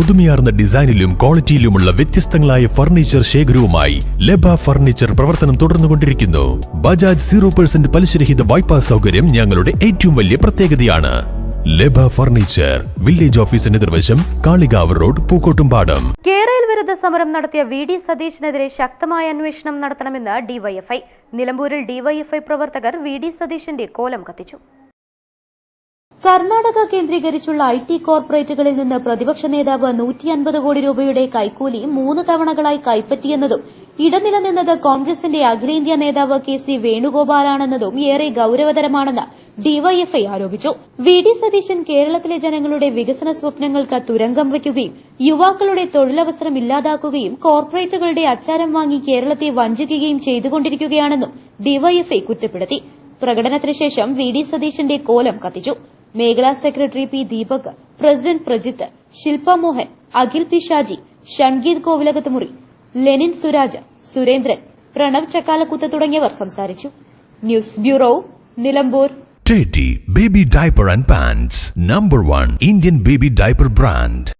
പുതുമയാർന്ന ഡിസൈനിലും ക്വാളിറ്റിയിലുമുള്ള വ്യത്യസ്തങ്ങളായ furniture ശേഖരവുമായി ലബ furniture പ്രവർത്തനം തുടർന്നുകൊണ്ടിരിക്കുന്നു. ബജാജ് സീറോ പെർസെന്റ് പലിശരഹിത വായ്പാ സൗകര്യം ഞങ്ങളുടെ ഏറ്റവും വലിയ പ്രത്യേകതയാണ്. ലബ ഫർണിച്ചർ വില്ലേജ് ഓഫീസിന് എതിർവശം കാളികാവ് റോഡ് പൂക്കോട്ടുംപാടം. കേരള വിരുദ്ധ സമരം നടത്തിയ വി ഡി സതീശിനെതിരെ ശക്തമായ അന്വേഷണം നടത്തണമെന്ന് ഡിവൈഎഫ്ഐ നിലമ്പൂരിൽ ഡിവൈഎഫ്ഐ പ്രവർത്തകർ വി ഡി സതീശന്റെ കോലം കത്തിച്ചു. കർണാടക കേന്ദ്രീകരിച്ചുള്ള ഐ ടി കോർപ്പറേറ്റുകളിൽ നിന്ന് പ്രതിപക്ഷ നേതാവ് നൂറ്റി അൻപത് കോടി രൂപയുടെ കൈക്കൂലി മൂന്ന് തവണകളായി കൈപ്പറ്റിയെന്നതും ഇടനില നിന്നത് കോൺഗ്രസിന്റെ അഖിലേന്ത്യാ നേതാവ് കെ സി വേണുഗോപാലാണെന്നതും ഏറെ ഗൌരവതരമാണെന്ന് ഡിവൈഎഫ്ഐ ആരോപിച്ചു. വി ഡി സതീശൻ കേരളത്തിലെ ജനങ്ങളുടെ വികസന സ്വപ്നങ്ങൾക്ക് തുരങ്കം വയ്ക്കുകയും യുവാക്കളുടെ തൊഴിലവസരം ഇല്ലാതാക്കുകയും കോർപ്പറേറ്റുകളുടെ അച്ചാരം വാങ്ങി കേരളത്തെ വഞ്ചിക്കുകയും ചെയ്തുകൊണ്ടിരിക്കുകയാണെന്നും ഡിവൈഎഫ്ഐ കുറ്റപ്പെടുത്തി. പ്രകടനത്തിനുശേഷം വി ഡി സതീശന്റെ കോലം കത്തിച്ചു. മേഖലാ secretary P Deepak president Prajith Shilpa Mohan Akhil P Shaji Shangeeth Kovilakath Muri Lenin Suraj Surendran Pranav Chakkalakkuth തുടങ്ങിയവർ സംസാരിച്ചു. News bureau Nilambur. Teddy Baby Diaper and Pants Number one Indian baby diaper brand.